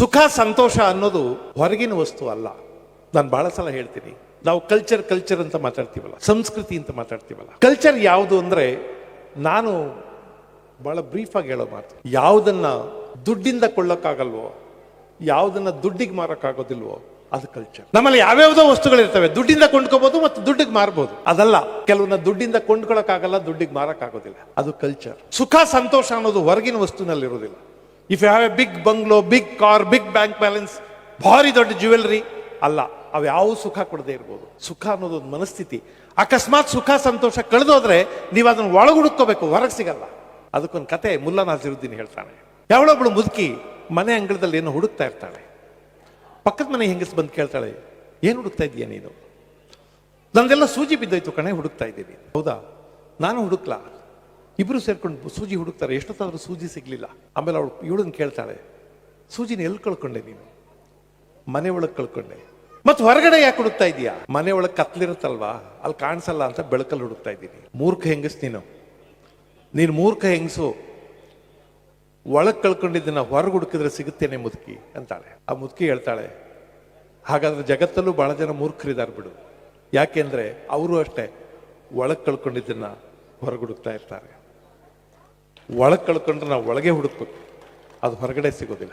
ಸುಖ ಸಂತೋಷ ಅನ್ನೋದು ಹೊರಗಿನ ವಸ್ತು ಅಲ್ಲ. ನಾನು ಬಹಳ ಸಲ ಹೇಳ್ತೀನಿ, ನಾವು ಕಲ್ಚರ್ ಕಲ್ಚರ್ ಅಂತ ಮಾತಾಡ್ತೀವಲ್ಲ, ಸಂಸ್ಕೃತಿ ಅಂತ ಮಾತಾಡ್ತೀವಲ್ಲ. ಕಲ್ಚರ್ ಯಾವುದು ಅಂದರೆ ನಾನು ಬಹಳ ಬ್ರೀಫಾಗಿ ಹೇಳೋ ಮಾತು, ಯಾವುದನ್ನ ದುಡ್ಡಿಂದ ಕೊಳ್ಳೋಕ್ಕಾಗಲ್ವೋ, ಯಾವುದನ್ನ ದುಡ್ಡಿಗೆ ಮಾರೋಕ್ಕಾಗೋದಿಲ್ವೋ, ಅದು ಕಲ್ಚರ್ ನಮ್ಮಲ್ಲಿ ಯಾವ್ಯಾವುದೋ ವಸ್ತುಗಳಿರ್ತವೆ, ದುಡ್ಡಿಂದ ಕೊಂಡ್ಕೋಬಹುದು ಮತ್ತು ದುಡ್ಡಿಗೆ ಮಾರಬಹುದು ಅದಲ್ಲ ಕೆಲವನ್ನ ದುಡ್ಡಿಂದ ಕೊಂಡ್ಕೊಳಕ್ಕಾಗಲ್ಲ, ದುಡ್ಡಿಗೆ ಮಾರಕ್ಕಾಗೋದಿಲ್ಲ. ಅದು ಕಲ್ಚರ್ ಸುಖ, ಸಂತೋಷ ಅನ್ನೋದು ಹೊರಗಿನ ವಸ್ತುನಲ್ಲಿ ಇರೋದಿಲ್ಲ if you have a big bungalow big car big bank balance ಭಾರಿ ದೊಡ್ಡ ಜ್ಯುವೆಲ್ರಿ ಅಲ್ಲ, ಅವು ಯಾವ ಸುಖ ಕೊಡದೇ ಇರ್ಬೋದು. ಸುಖ ಅನ್ನೋದು ಒಂದು ಮನಸ್ಥಿತಿ. ಅಕಸ್ಮಾತ್ ಸುಖ, ಸಂತೋಷ ಕಳೆದೋದ್ರೆ ನೀವು ಅದನ್ನ ಒಳಗುಡುಕೋಬೇಕು ಹೊರಗೆ ಸಿಗಲ್ಲ. ಅದಕ್ಕೊಂದು ಕತೆ ಮುಲ್ಲಾ ನಾಸಿರುದ್ದೀನ್ ಹೇಳ್ತಾನೆ. ಯಾವಳೊಬ್ಳು ಮುದುಕಿ ಮನೆ ಅಂಗಳದಲ್ಲಿ ಏನೋ ಹುಡುಕ್ತಾ ಇರ್ತಾಳೆ. ಪಕ್ಕದ ಮನೆ ಹೆಂಗಸ್ ಬಂದು ಕೇಳ್ತಾಳೆ, ಏನು ಹುಡುಕ್ತಾ ಇದೀಯ ನೀನು? ನಂದೆಲ್ಲ ಸೂಜಿ ಬಿದ್ದೋಯ್ತು ಕಣೆ, ಹುಡುಕ್ತಾ ಇದ್ದೀನಿ. ಹೌದಾ? ನಾನು ಹುಡುಕ್ಲಾ? ಇಬ್ರು ಸೇರ್ಕೊಂಡು ಸೂಜಿ ಹುಡುಕ್ತಾರೆ, ಎಷ್ಟೊತ್ತಾದರೂ ಸೂಜಿ ಸಿಗ್ಲಿಲ್ಲ. ಆಮೇಲೆ ಅವಳು ಇವಳನ್ನು ಕೇಳ್ತಾಳೆ, ಸೂಜಿನ ಎಲ್ಲಿ ಕಳ್ಕೊಂಡೆ ನೀನು? ಮನೆ ಒಳಗೆ ಕಳ್ಕೊಂಡೆ. ಮತ್ತೆ ಹೊರಗಡೆ ಯಾಕೆ ಹುಡುಕ್ತಾ ಇದೀಯಾ ಮನೆ ಒಳಗೆ ಕತ್ಲಿರುತ್ತಲ್ವಾ? ಅಲ್ಲಿ ಕಾಣಿಸಲ್ಲ ಅಂತ ಬೆಳಕಲ್ಲಿ ಹುಡುಕ್ತಾ ಇದ್ದೀನಿ. ಮೂರ್ಖ ಹೆಂಗಸ್ ನೀನು? ನೀನು ಮೂರ್ಖ ಹೆಂಗಸು? ಒಳಗೆ ಕಳ್ಕೊಂಡಿದ್ದನ್ನ ಹೊರಗೆ ಹುಡುಕಿದ್ರೆ ಸಿಗುತ್ತೇನೆ ಮುದುಕಿ ಅಂತಾಳೆ. ಆ ಮುದುಕಿ ಹೇಳ್ತಾಳೆ, ಹಾಗಾದ್ರೆ ಜಗತ್ತಲ್ಲೂ ಬಹಳ ಜನ ಮೂರ್ಖರಿದ್ದಾರೆ ಬಿಡು. ಯಾಕೆಂದ್ರೆ ಅವರು ಅಷ್ಟೇ ಒಳಗೆ ಕಳ್ಕೊಂಡಿದ್ದನ್ನ ಹೊರಗುಡುಕ್ತಾ ಇರ್ತಾರೆ. ಒಳಗೆ ಕಳ್ಕೊಂಡ್ರೆ ನಾವು ಒಳಗೆ ಹುಡುಕ್ಬೇಕು. ಅದು ಹೊರಗಡೆ ಸಿಗೋದಿಲ್ಲ.